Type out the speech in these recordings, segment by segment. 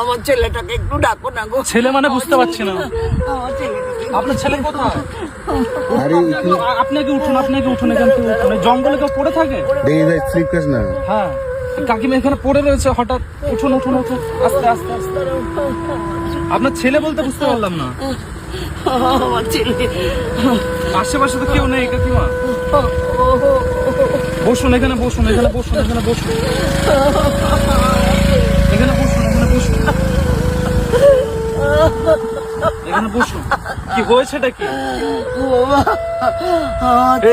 আমার ছেলেটাকে একটু ডাকো না গো। ছেলে মানে বুঝতে পারছি না। আপনার ছেলে কোথায়? আরে আপনাকে উঠুন আপনাকে উঠুন এখান থেকে উঠুন। জঙ্গলে কেউ পড়ে থাকে? স্লিপ না। হ্যাঁ। কাকিমা এখানে পড়ে রয়েছে হঠাৎ। উঠুন উঠুন উঠুন। আস্তে আস্তে আস্তে। আপনার ছেলে বলতে বুঝতে পারলাম না। আমার ছেলে। আশেপাশে তো কেউ নেই কাকিমা। বসুন এখানে বসুন এখানে বসুন এখানে বসুন এখানে বসুন এখানে বসুন এখানে বসুন। কি হয়েছেটা কি?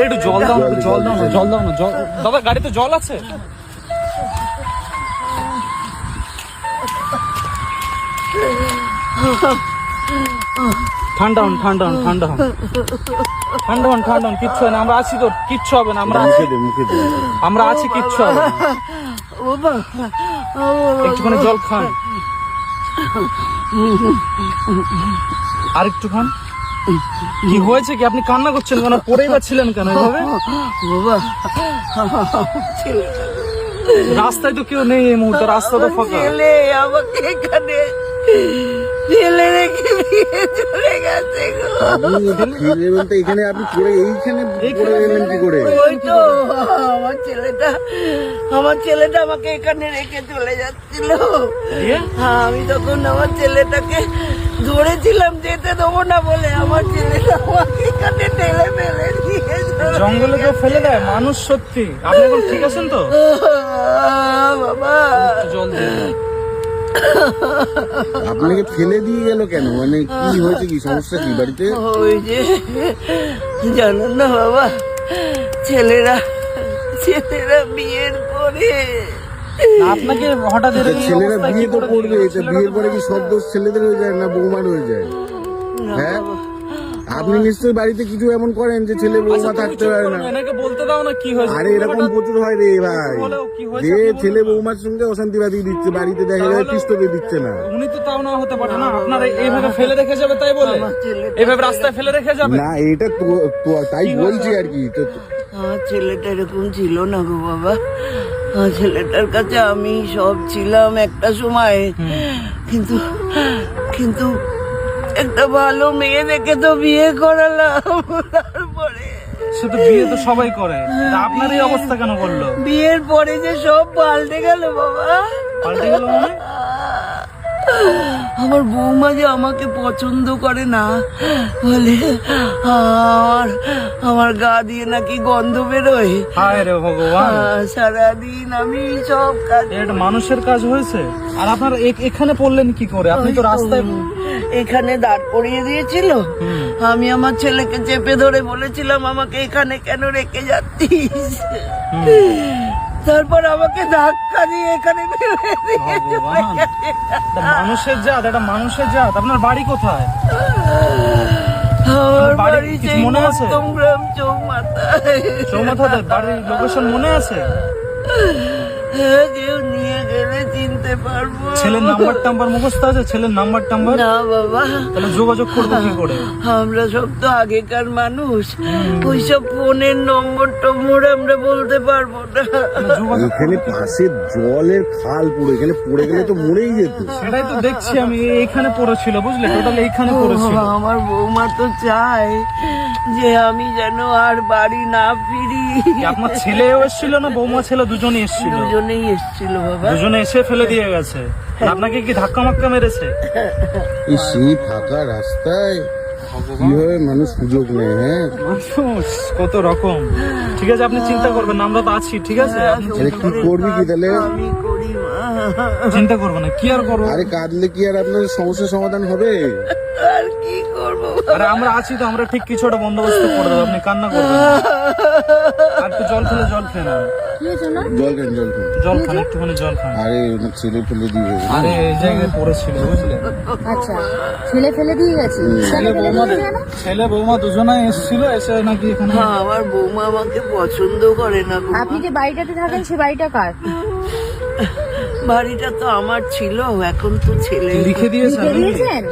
একটু জল দাও জল দাও না জল দাও না জল দাদা গাড়িতে জল আছে? ঠান্ডা হন ঠান্ডা হন ঠান্ডা হন। ঠান্ডা হন ঠান্ডা হন কিচ্ছু হয় না আমরা আছি তো কিচ্ছু হবে না আমরা আছি আমরা আছি কিচ্ছু হবে একটুখানি জল খান। আর একটু খান। কি হয়েছে কি? আপনি কান্না করছেন কেন? পড়েই পাচ্ছিলেন কেন এভাবে? রাস্তায় তো কেউ নেই এই মুহূর্তে রাস্তা তো ফাঁকা। আমাকে এখানে ফেলে রেখে দিয়ে চলে গেছে গো। আপনি এটা ফিরে বলতে এখানে আপনি পড়ে এইখানে পড়ে গেলেন কি করে? ওই তো। আমার ছেলেটা আমার ছেলেটা আমাকে এখানে রেখে চলে যাচ্ছিল। হ্যাঁ, আমি তখন আমার ছেলেটাকে ধরেছিলাম যেতে দেবো না বলে আমার ছেলেটা আমাকে এখানে টেলে ফেলে দিয়ে জঙ্গলে কেউ ফেলে দেয়? মানুষ সত্যি। আপনি এখন ঠিক আছেন তো? বাবা। জল আপনাকে ফেলে দিয়ে গেল কেন? মানে কি হয়েছে কি? সমস্যা কি বাড়িতে? ওই যে জানেন না বাবা ছেলেরা ছেলেরা বিয়ের পরে আপনাকে হঠাৎ এরকম ছেলেরা বিয়ে তো করে করবে ছেলেরা বিয়ের পরে কি সব দোষ ছেলেদের হয়ে যায় না বৌমার হয়ে যায়? হ্যাঁ? আপনি নিশ্চয়ই বাড়িতে কিছু এমন করেন যে ছেলে আচ্ছা, বৌমা থাকতে পারে না। বলতে দাও না কি হয়েছে। আরে এরকম প্রচুর হয় রে ভাই। বলো, কি হয়েছে যে ছেলে বৌমার সঙ্গে অশান্তি বাদিয়ে দিচ্ছে বাড়িতে দেখা যায় পিস্তকে দিচ্ছে না। উনি তো তাও না হতে পারে না। আপনার এইভাবে ফেলে রেখে যাবে তাই বলে? এইভাবে রাস্তায় ফেলে রেখে যাবে? না এটা তো- তাই বলছি আর কি তো ছেলেটা এরকম ছিল না গো বাবা। ছেলেটার কাছে আমি সব ছিলাম একটা সময়। কিন্তু কিন্তু একটা ভালো মেয়ে দেখে তো বিয়ে করালাম। তারপরে সেটা বিয়ে তো সবাই করে। আপনার এই অবস্থা কেন করল? বিয়ের পরে যে সব পাল্টে গেল বাবা। পাল্টে গেল মানে? আমার বৌমা যে আমাকে পছন্দ করে না বলে আর আমার গা দিয়ে নাকি গন্ধ বেরোয়। হায় রে ভগবান। সারাদিন আমি সব কাজ এটা মানুষের কাজ হয়েছে। আর আপনার এখানে পড়লেন কি করে? আপনি তো রাস্তায় এখানে দাঁড় করিয়ে দিয়েছিল। আমি আমার ছেলেকে চেপে ধরে বলেছিলাম আমাকে এখানে কেন রেখে যাচ্ছিস? তারপর আমাকে ধাক্কা দিয়ে এখানে মানুষের জাত এটা মানুষের জাত। আপনার বাড়ি কোথায়? আমার বাড়ি মনে আছে? চৌমাথা বাড়ির লোকেশন মনে আছে? কেউ নিয়ে গেলে চিনতে পারব। ছেলের নাম্বার টাম্বার মুখস্থ আছে? ছেলের নাম্বার টাম্বার? না বাবা। তাহলে যোগাযোগ করব কি করে? আমরা সব তো আগেকার মানুষ। ওইসব ফোনের নম্বর টম্বর আমরা বলতে পারব না। এখানে পাশে জলের খাল পুরো এখানে পড়ে গেলে তো মরেই যেত। সেটাই তো দেখছি আমি এখানে পড়েছিল বুঝলে? টোটাল এইখানে পড়েছিল। আমার বৌমা তো চায় যে আমি যেন আর বাড়ি না ফিরি। আপনার ছেলেও এসেছিল না বৌমা ছেলে দুজনই এসেছিল? দুজনেই এসেছিল বাবা। দুজনে এসে ফেলে দিয়ে গেছে। আপনাকে কি ধাক্কা মাক্কা মেরেছে? এই সেই ফাঁকা রাস্তায় কীভাবে মানুষ সুযোগ নেয় হ্যাঁ? মানুষ কত রকম। ঠিক আছে আপনি চিন্তা করবেন না আমরা তো আছি ঠিক আছে? আপনি কি করবি কি তাহলে? চিন্তা করবেন না কি আর করব? আরে কাঁদলে কি আর আপনার সমস্যার সমাধান হবে? আর কি করব আরে আমরা আছি তো আমরা ঠিক কিছু একটা বন্দোবস্ত করে দেবো আপনি কান্না করবেন আর একটু জল খেলে জল নেন। জল খান জল খান জল খান একটুখানি জল খান আরে ছেলে ফেলে দিয়ে আরে এই জায়গায় পড়েছিল আচ্ছা ছেলে ফেলে দিয়ে গেছে? ছেলে বৌমা ছেলে বৌমা দুজনাই এসেছিল এসে নাকি এখানে হ্যাঁ, আমার বৌমা আমাকে পছন্দ করে না। আপনি যে বাড়িটাতে থাকেন সে বাড়িটা কার? বাড়িটা তো আমার ছিল এখন তো ছেলে। লিখে দিয়েছেন?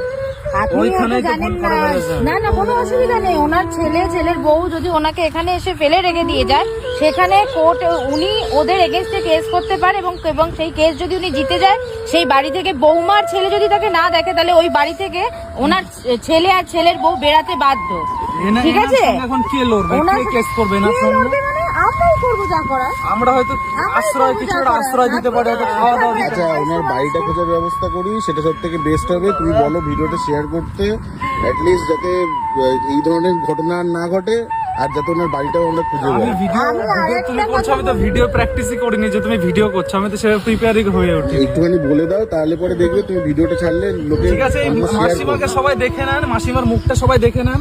না। না কোনো অসুবিধা নেই। ওনার ছেলে ছেলের বউ যদি ওনাকে এখানে এসে ফেলে রেখে দিয়ে যায় সেখানে কোর্ট উনি ওদের এগেনস্টে কেস করতে পারে এবং এবং সেই কেস যদি উনি জিতে যায় সেই বাড়ি থেকে বৌমার ছেলে যদি তাকে না দেখে তাহলে ওই বাড়ি থেকে ওনার ছেলে আর ছেলের বউ বেড়াতে বাধ্য। ঠিক আছে? এখন কে লড়বে? ওনার- কে কেস করবে না করব যা করার। আমরা হয়তো আশ্রয়। আশ্রয় দিতে পারি হয়তো খাওয়া দাওয়া দিতে আচ্ছা ওনার বাড়িটা খোঁজার ব্যবস্থা করি সেটা সব থেকে বেস্ট হবে। তুমি বলো ভিডিওটা শেয়ার করতে অ্যাটলিস্ট যাতে এই ধরনের ঘটনা আর না ঘটে আর যাতে ওনার বাড়িটাও আমরা খুঁজে পাই। ভিডিও আমি ভিডিও তুমি করছ আমি তো ভিডিও প্র্যাকটিসই করিনি যে তুমি ভিডিও করছ আমি তো সেভাবে হয়ে উঠি। একটুখানি বলে দাও তাহলে পরে দেখবে তুমি ভিডিওটা ছাড়লে লোকে ঠিক আছে এই মাসিমাকে সবাই দেখে নেন মাসিমার মুখটা সবাই দেখে নেন।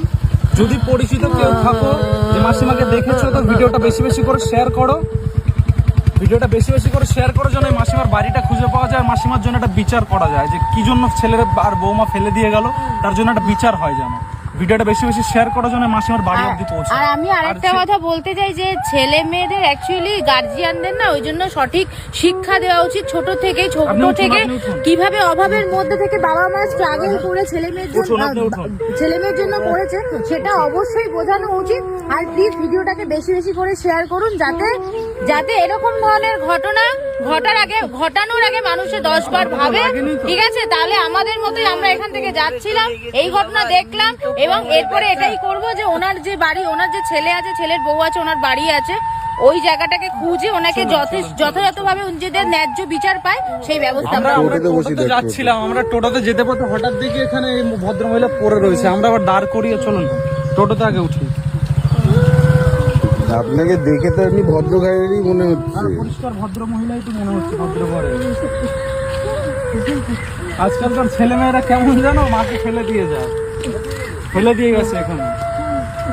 যদি পরিচিত কেউ থাকো যে মাসিমাকে দেখেছ, তো ভিডিওটা বেশি বেশি করে শেয়ার করো। ভিডিওটা বেশি বেশি করে শেয়ার জন্য এই মাসিমার বাড়িটা খুঁজে পাওয়া যায় মাসিমার জন্য একটা বিচার করা যায় যে কি জন্য ছেলের আর বৌমা ফেলে দিয়ে গেল, তার জন্য একটা বিচার হয় যেন। ভিডিওটা বেশি বেশি শেয়ার করার জন্য মাসিমার বাড়ি অব্দি পৌঁছে। আর আমি আরেকটা কথা বলতে চাই যে ছেলে মেয়েদের অ্যাকচুয়ালি গার্জিয়ানদের না ওই জন্য সঠিক শিক্ষা দেওয়া উচিত ছোট থেকে ছোট থেকে কীভাবে অভাবের মধ্যে থেকে বাবা মা স্ট্রাগল করে ছেলে মেয়ের জন্য। ছেলে মেয়ের জন্য করেছে সেটা অবশ্যই বোঝানো উচিত। আর প্লিজ ভিডিওটাকে বেশি বেশি করে শেয়ার করুন যাতে যাতে এরকম ধরনের ঘটনা ঘটার আগে ঘটানোর আগে মানুষে দশ বার ভাবে ঠিক আছে? তাহলে আমাদের মতোই আমরা এখান থেকে যাচ্ছিলাম এই ঘটনা দেখলাম এবং এরপরে এটাই করব যে ওনার যে বাড়ি ওনার যে ছেলে আছে ছেলের বউ আছে ওনার বাড়ি আছে ওই জায়গাটাকে খুঁজে ওনাকে যথাযথভাবে নিজেদের ন্যায্য বিচার পায় সেই ব্যবস্থা আমরা। যাচ্ছিলাম আমরা টোটোতে যেতে পথে হঠাৎ দেখি এখানে ভদ্রমহিলা পড়ে রয়েছে। আমরা আবার দাঁড় করিয়ে চলুন টোটোতে আগে উঠি। আপনাকে দেখে তো এমনি ভদ্র ভদ্রঘাটেরই মনে আর হচ্ছে পরিষ্কার ভদ্র মহিলাই তো মনে হচ্ছে ভদ্র ঘরে। আজকালকার ছেলে মেয়েরা কেমন জানো? মাকে ফেলে দিয়ে যায়। ফেলে দিয়ে গেছে এখন।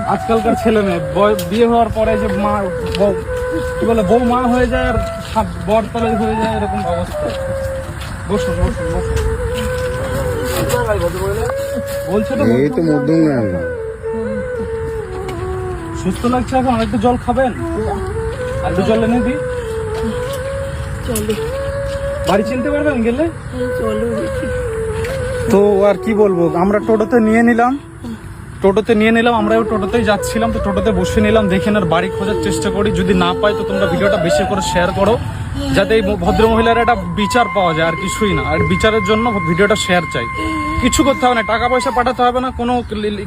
আজকালকার ছেলে মেয়ে বয়- বিয়ে হওয়ার পরে যে মা বউ- কি বলে বউ মা হয়ে যায় আর বর তলে হয়ে যায় এরকম অবস্থা। বসুন বসুন বসুন বলছে তো এই তো মধ্যম সুস্থ লাগছে এখন? আরেকটু জল খাবেন? আর একটু জল এনে দিই চলো। বাড়ি চিনতে পারবেন গেলে চলো তো আর কি বলব? আমরা টোটোতে নিয়ে নিলাম। টোটোতে নিয়ে নিলাম আমরা ওই টোটোতেই যাচ্ছিলাম তো টোটোতে বসে নিলাম দেখে আর বাড়ি খোঁজার চেষ্টা করি। যদি না পাই তো তোমরা ভিডিওটা বেশি করে শেয়ার করো যাতে এই ভদ্র মহিলার একটা বিচার পাওয়া যায় আর কিছুই না। আর বিচারের জন্য ভিডিওটা শেয়ার চাই। কিছু করতে হবে না টাকা পয়সা পাঠাতে হবে না কোনো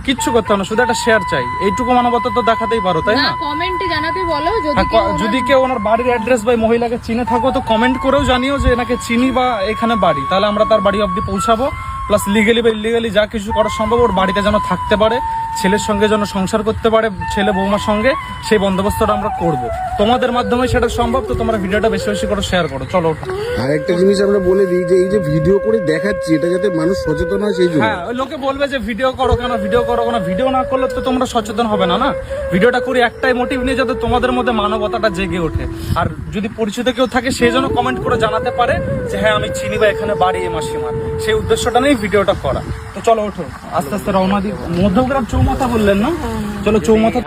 কিচ্ছু করতে হবে না শুধু একটা শেয়ার চাই। এইটুকু মানবতা তো দেখাতেই পারো তাই না কমেন্টে জানাতে বলো যদি হ্যাঁ, কেউ ওনার- যদি কেউ ওনার বাড়ির অ্যাড্রেস বা মহিলাকে চিনে থাকো তো কমেন্ট করেও জানিও যে এনাকে চিনি বা এখানে বাড়ি। তাহলে আমরা তার বাড়ি অবধি পৌঁছাবো। প্লাস লিগেলি বা ইলিগালি যা কিছু করা সম্ভব ওর বাড়িতে যেন থাকতে পারে ছেলের সঙ্গে যেন সংসার করতে পারে ছেলে বৌমার সঙ্গে সেই বন্দোবস্তটা আমরা করব। তোমাদের মাধ্যমে সেটা সম্ভব তো তোমরা ভিডিওটা বেশি বেশি করে শেয়ার করো। চলো। আর একটা জিনিস আমরা বলে দিই যে এই যে ভিডিও করে দেখাচ্ছি এটা যাতে মানুষ সচেতন হয় সেই জন্য। হ্যাঁ লোকে বলবে যে ভিডিও করো কেন ভিডিও করো কেন? ভিডিও না করলে তো তোমরা সচেতন হবে না না? ভিডিওটা করি একটাই মোটিভ নিয়ে যাতে তোমাদের মধ্যে মানবতাটা জেগে ওঠে। আর যদি পরিচিত কেউ থাকে সেই জন্য কমেন্ট করে জানাতে পারে যে হ্যাঁ আমি চিনি বা এখানে বাড়ি এই মাসিমার। সেই উদ্দেশ্যটা নিয়ে ভিডিওটা করা। তো চলো ওঠো। আস্তে আস্তে রওনা দিই। মধ্যগ্রাম চৌমাথা বললেন না? চলো চৌমাথা